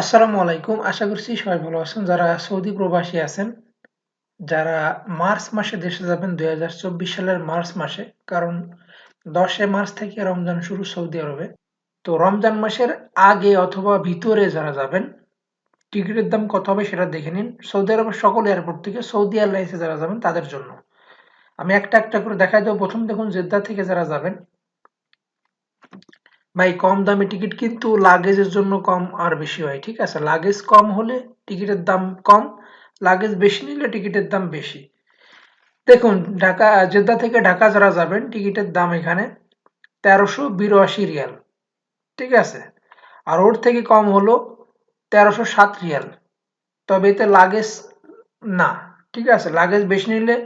আসসালামু আলাইকুম। আশা করছি সবাই ভালো আছেন। যারা সৌদি প্রবাসী আছেন, যারা মার্চ মাসে দেশে যাবেন ২০২৪ সালের মার্চ মাসে, কারণ দশে মার্চ থেকে রমজান শুরু সৌদি আরবে। তো রমজান মাসের আগে অথবা ভিতরে যারা যাবেন, টিকিটের দাম কত হবে সেটা দেখে নিন। সৌদি আরবের সকল এয়ারপোর্ট থেকে সৌদি এয়ারলাইন্সে যারা যাবেন তাদের জন্য। আমি একটা একটা করে দেখাই দেবো। প্রথম দেখুন জেদ্দা থেকে যারা যাবেন ভাই, কম দামি টিকিট কিন্তু লাগেজের জন্য কম আর বেশি হয়, ঠিক আছে? লাগেজ কম হলে টিকিটের দাম কম লাগেজ বেশি নিলে টিকিটের দাম বেশি। দেখুন, ঢাকা, জেদ্দা থেকে ঢাকা যারা যাবেন, টিকিটের দাম এখানে তেরোশো বিরাশি রিয়াল, ঠিক আছে? আর ওর থেকে কম হলো তেরোশো সাত রিয়াল। তবে এতে লাগেজ না, ঠিক আছে? লাগেজ বেশি নিলে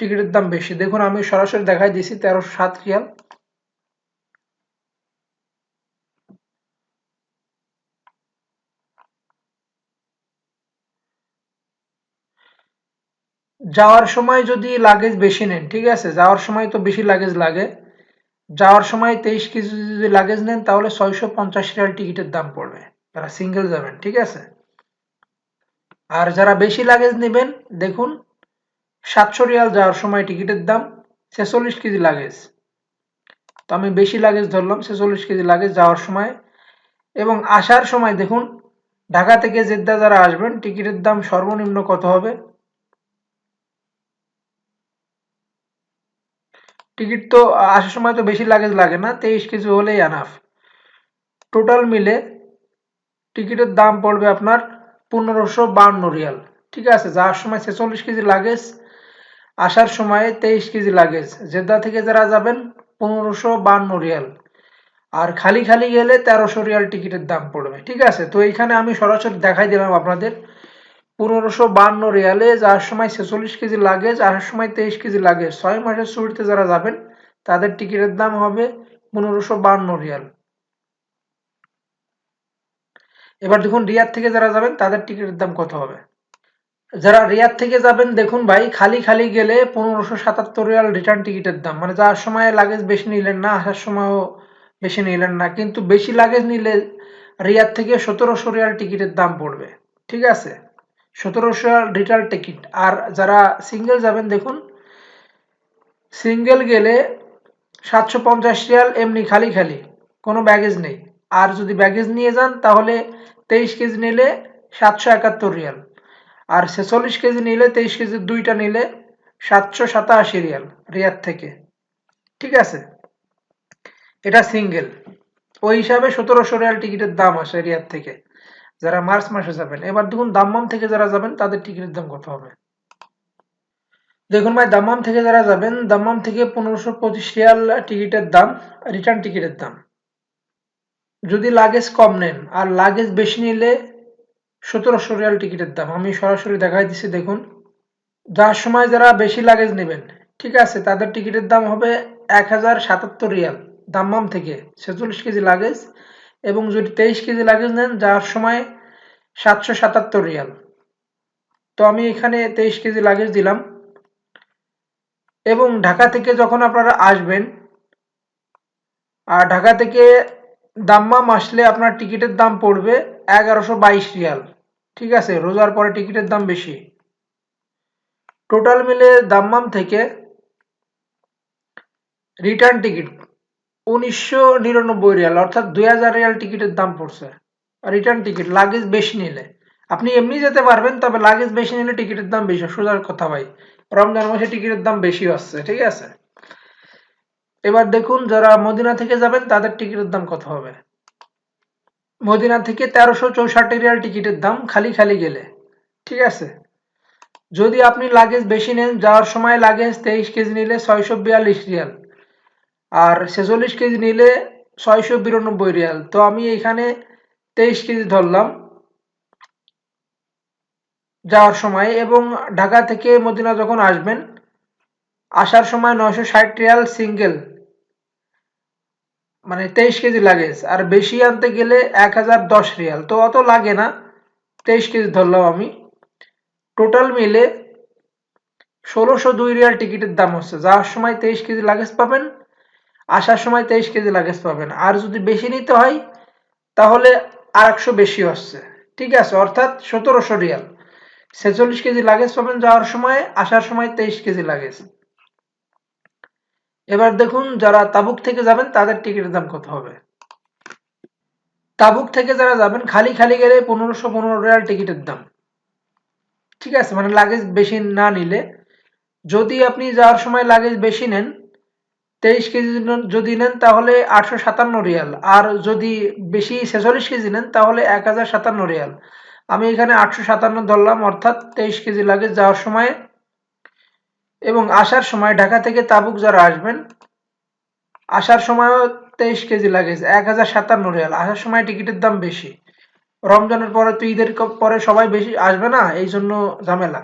টিকিটের দাম বেশি। দেখুন, আমি সরাসরি দেখাই দিয়েছি, তেরোশো সাত রিয়াল। যাওয়ার সময় যদি লাগেজ বেশি নেন, ঠিক আছে? যাওয়ার সময় তো বেশি লাগেজ লাগে। যাওয়ার সময় তেইশ কেজি যদি লাগেজ নেন, তাহলে ছয়শো পঞ্চাশ রিয়াল টিকিটের দাম পড়বে। যারা সিঙ্গেল যাবেন, ঠিক আছে? আর যারা বেশি লাগেজ নেবেন, দেখুন, সাতশো রিয়াল যাওয়ার সময় টিকিটের দাম, ছেচল্লিশ কেজি লাগেজ তো আমি বেশি লাগেজ ধরলাম, ছেচল্লিশ কেজি লাগেজ যাওয়ার সময়। এবং আসার সময় দেখুন, ঢাকা থেকে জেদ্দা যারা আসবেন টিকিটের দাম সর্বনিম্ন কত হবে? টিকিট তো আসার সময় তো বেশি লাগেজ লাগে না, তেইশ কেজি হলেই আনাফ টোটাল মিলে টিকিটের দাম পড়বে আপনার পনেরোশো বান্ন রিয়াল। ঠিক আছে, যাওয়ার সময় ছেচল্লিশ কেজি লাগেজ আসার সময় তেইশ কেজি লাগেজ জেদ্দা থেকে যারা যাবেন, পনেরোশো বান্ন রিয়াল। আর খালি খালি গেলে তেরোশো রিয়াল টিকিটের দাম পড়বে। ঠিক আছে, তো এইখানে আমি সরাসরি দেখাই দিলাম আপনাদের পনেরোশো বান্ন রিয়ালে, যার সময় ছেচল্লিশ কেজি লাগেজ আসার সময় তেইশ কেজি লাগেজ ছয় মাসের ছুটিতে যারা যাবেন, তাদের টিকিটের দাম হবে পনেরোশো বান্ন রিয়াল। এবার দেখুন রিয়াদ থেকে যারা যাবেন, তাদের টিকিটের দাম কত হবে? যারা রিয়াদ থেকে যাবেন, দেখুন ভাই, খালি খালি গেলে পনেরোশো সাতাত্তর রিয়াল রিটার্ন টিকিটের দাম। মানে যাওয়ার সময় লাগেজ বেশি নিলেন না, আসার সময়ও বেশি নিলেন না, কিন্তু বেশি লাগেজ নিলে রিয়াদ থেকে সতেরোশো রিয়াল টিকিটের দাম পড়বে। ঠিক আছে? সতেরোশো রিটার্ন টিকিট। আর যারা সিঙ্গেল যাবেন, দেখুন, সিঙ্গেল গেলে সাতশো পঞ্চাশ রিয়াল, এমনি খালি খালি, কোনো ব্যাগেজ নেই। আর যদি ব্যাগেজ নিয়ে যান, তাহলে তেইশ কেজি নিলে সাতশো একাত্তর রিয়াল। আর ছেচল্লিশ কেজি নিলে, তেইশ কেজির দুইটা নিলে সাতশো সাতাশি রিয়াল, রিয়াদ থেকে। ঠিক আছে? এটা সিঙ্গেল। ওই হিসাবে সতেরোশো রিয়াল টিকিটের দাম আসে রিয়াদ থেকে। যারা মার্চ মাসে যাবেন, এবার দেখুন দাম্মাম থেকে যারা যাবেন, তাদের টিকিটের দাম কত হবে? দেখুন ভাই, দাম্মাম থেকে যারা যাবেন, দাম্মাম থেকে পনেরোশো পঁচিশ রিয়াল টিকিটের দাম রিটার্ন টিকিটের দাম। যদি লাগেজ কম নেন, আর লাগেজ বেশি নিলে সতেরোশো রিয়াল টিকিটের দাম। আমি সরাসরি দেখাই দিচ্ছি, দেখুন। যার সময় যারা বেশি লাগেজ নেবেন, ঠিক আছে, তাদের টিকিটের দাম হবে এক হাজার সাতাত্তর রিয়াল, দাম্মাম থেকে। ছেচল্লিশ কেজি লাগেজ এবং যদি তেইশ কেজি লাগেজ নেন, যার সময় সাতশো সাতাত্তর রিয়াল। তো আমি এখানে তেইশ কেজি লাগেজ দিলাম। এবং ঢাকা থেকে যখন আপনারা আসবেন, আর ঢাকা থেকে দাম্মাম আসলে আপনার টিকিটের দাম পড়বে এগারোশো বাইশ রিয়াল। ঠিক আছে, রোজার পরে টিকিটের দাম বেশি। টোটাল মিলে দাম্মাম থেকে রিটার্ন টিকিট উনিশশো নিরানব্বই রিয়াল, অর্থাৎ দুই হাজার রিয়াল টিকিটের দাম পড়ছে। রিটার্ন টিকিট লাগেজ বেশি নিলে। আপনি এমনি যেতে পারবেন, তবে লাগেজ বেশি নিলে টিকিটের দাম বেশি। সোজার কথা ভাই, রমজান মাসে টিকিটের দাম বেশি আসছে, ঠিক আছে? এবার দেখুন, যারা মদিনা থেকে যাবেন, তাদের টিকিটের দাম কত হবে? মদিনা থেকে তেরোশো চৌষট্টি রিয়াল টিকিটের দাম খালি খালি গেলে, ঠিক আছে? যদি আপনি লাগেজ বেশি নেন, যাওয়ার সময় লাগেজ তেইশ কেজি নিলে ছয়শো বিয়াল্লিশ রিয়াল। আর ছেচল্লিশ কেজি নিলে ছয়শো বিরানব্বই রিয়াল। তো আমি এখানে তেইশ কেজি ধরলাম যাওয়ার সময় এবং ঢাকা থেকে মদিনা যখন আসবেন, আসার সময় নয়শো ষাট রিয়াল সিঙ্গেল মানে তেইশ কেজি লাগেজ। আর বেশি আনতে গেলে এক হাজার দশ রিয়াল। তো অত লাগে না, তেইশ কেজি ধরলাম আমি। টোটাল মিলে ষোলোশো দুই রিয়াল টিকিটের দাম হচ্ছে। যাওয়ার সময় তেইশ কেজি লাগেজ পাবেন আসার সময় তেইশ কেজি লাগেজ পাবেন। আর যদি বেশি নিতে হয়, তাহলে আর একশো বেশি হচ্ছে। ঠিক আছে? অর্থাৎ সতেরোশো রিয়াল। ছেচল্লিশ কেজি লাগেজ পাবেন যাওয়ার সময়, আসার সময় তেইশ কেজি লাগেজ। এবার দেখুন, যারা তাবুক থেকে যাবেন, তাদের টিকিটের দাম কত হবে? তাবুক থেকে যারা যাবেন, খালি খালি গেলে পনেরোশো পনেরো রিয়াল টিকিটের দাম। ঠিক আছে? মানে লাগেজ বেশি না নিলে। যদি আপনি যাওয়ার সময় লাগেজ বেশি নেন তেইশ কেজি যদি নেন তাহলে আটশো সাতান্ন রিয়াল। আর যদি বেশি ছেচল্লিশ কেজি নেন তাহলে এক হাজার সাতান্ন রিয়াল। আমি এখানে আটশো সাতান্ন ধরলাম, অর্থাৎ তেইশ কেজি লাগে যাওয়ার সময় এবং আসার সময় ঢাকা থেকে তাবুক যারা আসবেন, আসার সময়ও তেইশ কেজি লাগেজ, এক হাজার সাতান্ন রিয়াল। আসার সময় টিকিটের দাম বেশি। রমজানের পরে তো ঈদের পরে সবাই বেশি আসবে না, এই জন্য ঝামেলা।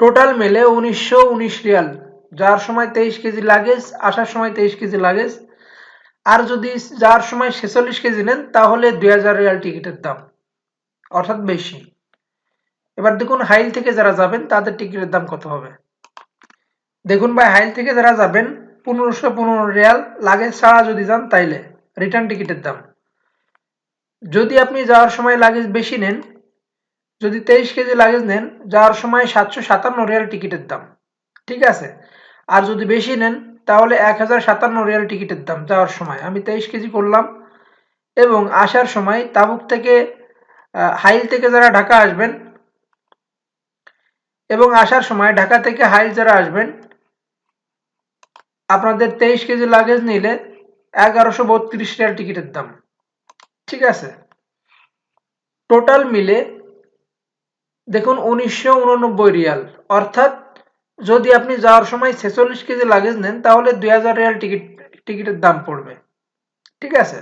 টোটাল মেলে উনিশশো উনিশ রিয়াল। যার সময় তেইশ কেজি লাগেজ, আসার সময় তেইশ কেজি লাগেজ। আর যদি যার সময় ছেচল্লিশ কেজি নেন, তাহলে দুই হাজার রিয়াল টিকিটের দাম, অর্থাৎ বেশি। এবার দেখুন, হাইল থেকে যারা যাবেন, তাদের টিকিটের দাম কত হবে? দেখুন ভাই, হাইল থেকে যারা যাবেন, পনেরোশো পনেরো রিয়াল লাগেজ ছাড়া যদি যান, তাইলে রিটার্ন টিকিটের দাম। যদি আপনি যাওয়ার সময় লাগেজ বেশি নেন, যদি তেইশ কেজি লাগেজ নেন, যাওয়ার সময় সাতশো সাতান্ন রিয়াল টিকিটের দাম। ঠিক আছে? আর যদি বেশি নেন, তাহলে এক হাজার সাতান্ন রিয়াল টিকিটের দাম যাওয়ার সময়। আমি তেইশ কেজি করলাম এবং আসার সময় তাবুক থেকে হাইল থেকে যারা ঢাকা আসবেন এবং আসার সময় ঢাকা থেকে হাইল যারা আসবেন, আপনাদের তেইশ কেজি লাগেজ নিলে এগারোশো বত্রিশ রিয়াল টিকিটের দাম। ঠিক আছে? টোটাল মিলে দেখুন উনিশশো উননব্বই রিয়াল। অর্থাৎ যদি আপনি যাওয়ার সময় ছেচল্লিশ কেজি লাগেজ নেন, তাহলে দুই হাজার রিয়াল টিকিট, টিকিটের দাম পড়বে। ঠিক আছে?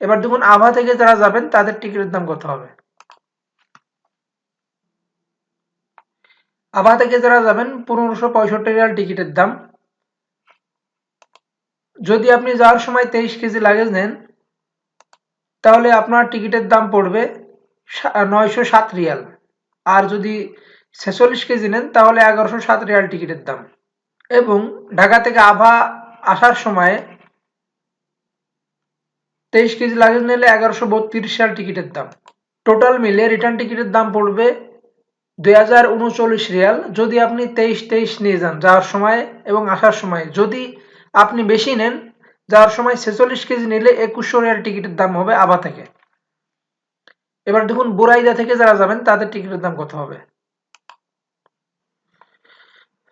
এবার দেখুন, আভা থেকে যারা যাবেন, তাদের টিকিটের দাম কত হবে? আভা থেকে যারা যাবেন, পনেরোশো পঁয়ষট্টি রিয়াল টিকিটের দাম। যদি আপনি যাওয়ার সময় তেইশ কেজি লাগেজ নেন, তাহলে আপনার টিকিটের দাম পড়বে নয়শো সাত রিয়াল। আর যদি ছেচল্লিশ কেজি নেন, তাহলে এগারোশো সাত রিয়াল টিকিটের দাম। এবং ঢাকা থেকে আভা আসার সময় তেইশ কেজি লাগেজ নিলে এগারোশো বত্রিশ রিয়াল টিকিটের দাম। টোটাল মিলে রিটার্ন টিকিটের দাম পড়বে দুই উনচল্লিশ রিয়াল। যদি আপনি তেইশ তেইশ নিয়ে যান যাওয়ার সময় এবং আসার সময়। যদি আপনি বেশি নেন, যাওয়ার সময় ছেচল্লিশ কেজি নিলে একুশশো রিয়াল টিকিটের দাম হবে আভা থেকে। এবার দেখুন বুরাইদা থেকে যারা যাবেন, তাদের টিকিটের দাম কত হবে?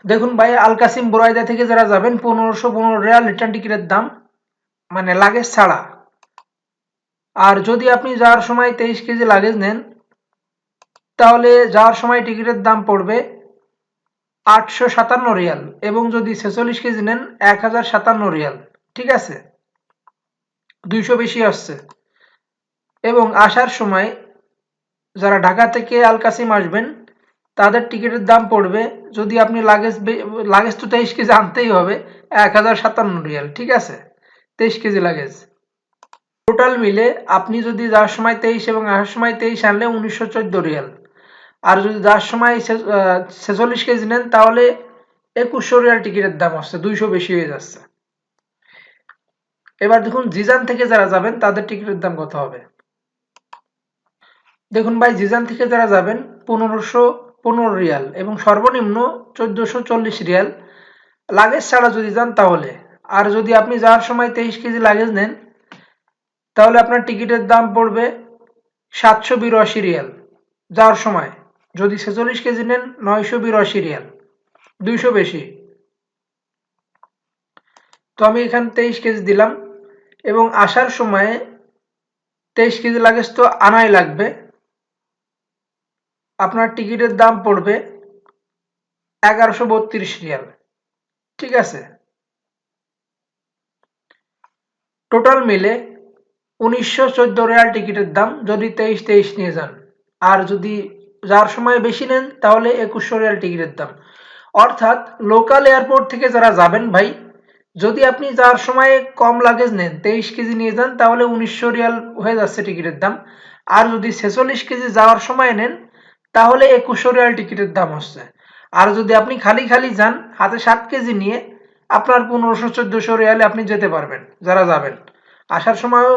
দেখুন ভাই, আল কাসিম বুরাইদা থেকে যারা যাবেন, পনেরোশো পনেরো রিয়াল রিটার্ন টিকিটের দাম মানে লাগেজ ছাড়া। আর যদি আপনি যাওয়ার সময় তেইশ কেজি লাগেজ নেন, তাহলে যাওয়ার সময় টিকিটের দাম পড়বে আটশো সাতান্ন রিয়াল এবং যদি ছেচল্লিশ কেজি নেন, এক হাজার সাতান্ন রিয়াল। ঠিক আছে? দুইশো বেশি আসছে। এবং আসার সময় যারা ঢাকা থেকে আল কাসিম আসবেন তাদের টিকিটের দাম পড়বে, যদি আপনি লাগেজ লাগেজ তো তেইশ কেজি আনতেই হবে, এক হাজার সাতান্ন রিয়াল, ঠিক আছে? তেইশ কেজি লাগেজ টোটাল মিলে আপনি যদি যাওয়ার সময় তেইশ এবং আসার সময় তেইশ আনলে উনিশশো চোদ্দ রিয়াল। আর যদি যাওয়ার সময় ছেচল্লিশ কেজি নেন, তাহলে একুশশো রিয়াল টিকিটের দাম আসছে, দুইশো বেশি হয়ে যাচ্ছে। এবার দেখুন, জিজান থেকে যারা যাবেন, তাদের টিকিটের দাম কত হবে? দেখুন ভাই, জিজান থেকে যারা যাবেন, পনেরোশো পনেরো রিয়াল এবং সর্বনিম্ন চোদ্দশো চল্লিশ রিয়াল। লাগেজ ছাড়া যদি যান তাহলে। আর যদি আপনি যাওয়ার সময় তেইশ কেজি লাগেজ নেন, তাহলে আপনার টিকিটের দাম পড়বে সাতশো বিরাশি রিয়াল যাওয়ার সময়। যদি ছেচল্লিশ কেজি নেন, নয়শো বিরাশি রিয়াল, দুইশো বেশি। তো আমি এখানে তেইশ কেজি দিলাম এবং আসার সময়ে তেইশ কেজি লাগেজ তো আনাই লাগবে। আপনার টিকিটের দাম পড়বে এগারোশো বত্রিশ রিয়াল। ঠিক আছে? টোটাল মিলে উনিশশো চোদ্দ রিয়াল টিকিটের দাম, যদি তেইশ তেইশ নিয়ে যান। আর যদি যার সময় বেশি নেন, তাহলে একুশশো রিয়াল টিকিটের দাম। অর্থাৎ লোকাল এয়ারপোর্ট থেকে যারা যাবেন ভাই, যদি আপনি যার সময় কম লাগেজ নেন, তেইশ কেজি নিয়ে যান, তাহলে উনিশশো রিয়াল হয়ে যাচ্ছে টিকিটের দাম। আর যদি ছেচল্লিশ কেজি যাওয়ার সময় নেন তাহলে একুশশো রিয়াল টিকিটের দাম হচ্ছে। আর যদি আপনি খালি খালি যান, হাতে সাত কেজি নিয়ে, আপনার পনেরোশো, চোদ্দশো রিয়ালে আপনি যেতে পারবেন, যারা যাবেন। আসার সময়ও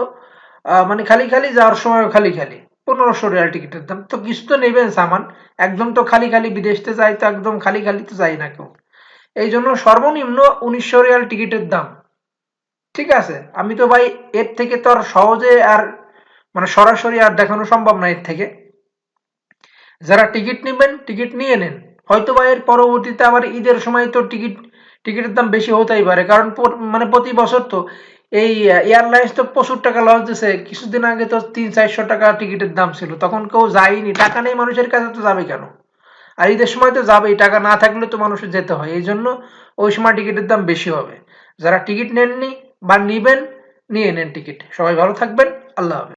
মানে খালি খালি যাওয়ার সময়ও খালি খালি, পনেরোশো রিয়াল টিকিটের দাম। তো কিছু তো নেবেন সামান, একদম তো খালি খালি বিদেশতে যাই, তো একদম খালি খালি তো যাই না কেউ। এই জন্য সর্বনিম্ন উনিশশো রিয়াল টিকিটের দাম। ঠিক আছে? আমি তো ভাই, এর থেকে তো আর সহজে আর মানে সরাসরি আর দেখানো সম্ভব না এর থেকে। যারা টিকিট নেবেন, টিকিট নিয়ে নেন। হয়তো বা এর পরবর্তীতে আবার ঈদের সময় তো টিকিট, টিকিটের দাম বেশি হতেই পারে। কারণ মানে প্রতি বছর তো এই এয়ারলাইন্স তো প্রচুর টাকা লস দিছে। কিছুদিন আগে তো তিন, চারশো টাকা টিকিটের দাম ছিল। তখন কেউ যায়নি। টাকা নেই মানুষের কাছে, তো যাবে কেন? আর ঈদের সময় তো যাবেই। টাকা না থাকলে তো মানুষের যেতে হয়। এই জন্য ওই সময় টিকিটের দাম বেশি হবে। যারা টিকিট নেননি বা নিবেন, নিয়ে নেন টিকিট। সবাই ভালো থাকবেন। আল্লাহ হাফেজ।